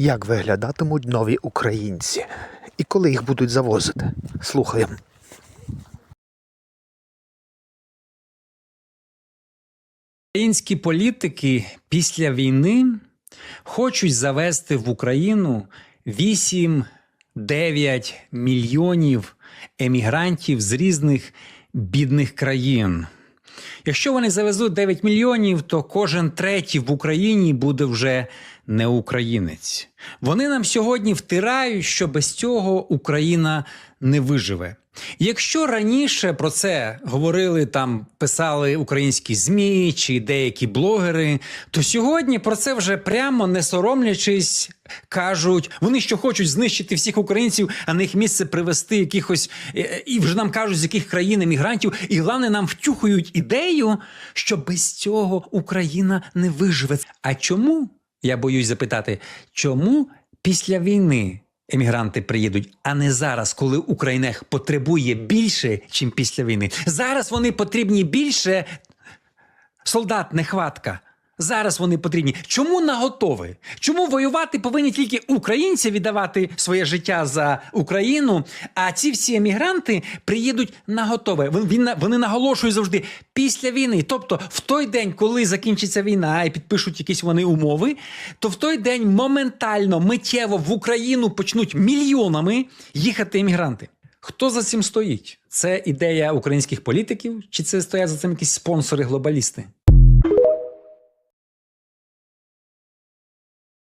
Як виглядатимуть нові українці? І коли їх будуть завозити? Слухаємо. Українські політики після війни хочуть завести в Україну 8-9 мільйонів емігрантів з різних бідних країн. Якщо вони завезуть 9 мільйонів, то кожен третій в Україні буде вже не українець. Вони нам сьогодні втирають, що без цього Україна не виживе. Якщо раніше про це говорили там, писали українські змі чи деякі блогери, то сьогодні про це вже прямо не соромлячись кажуть, вони що хочуть знищити всіх українців, а на їх місце привести якихось е, і вже нам кажуть, з яких країн емігрантів, і головне нам втюхують ідею, що без цього Україна не виживе. А чому? Я боюсь запитати, чому після війни емігранти приїдуть, а не зараз, коли Україна потребує більше, ніж після війни. Зараз вони потрібні більше. Солдат нехватка. Зараз вони потрібні. Чому наготові? Чому воювати повинні тільки українці віддавати своє життя за Україну? А ці всі емігранти приїдуть наготове. Він, вони наголошують завжди після війни. Тобто, в той день, коли закінчиться війна і підпишуть якісь вони умови, то в той день моментально, миттєво в Україну почнуть мільйонами їхати емігранти. Хто за цим стоїть? Це ідея українських політиків, чи це стоять за цим якісь спонсори-глобалісти?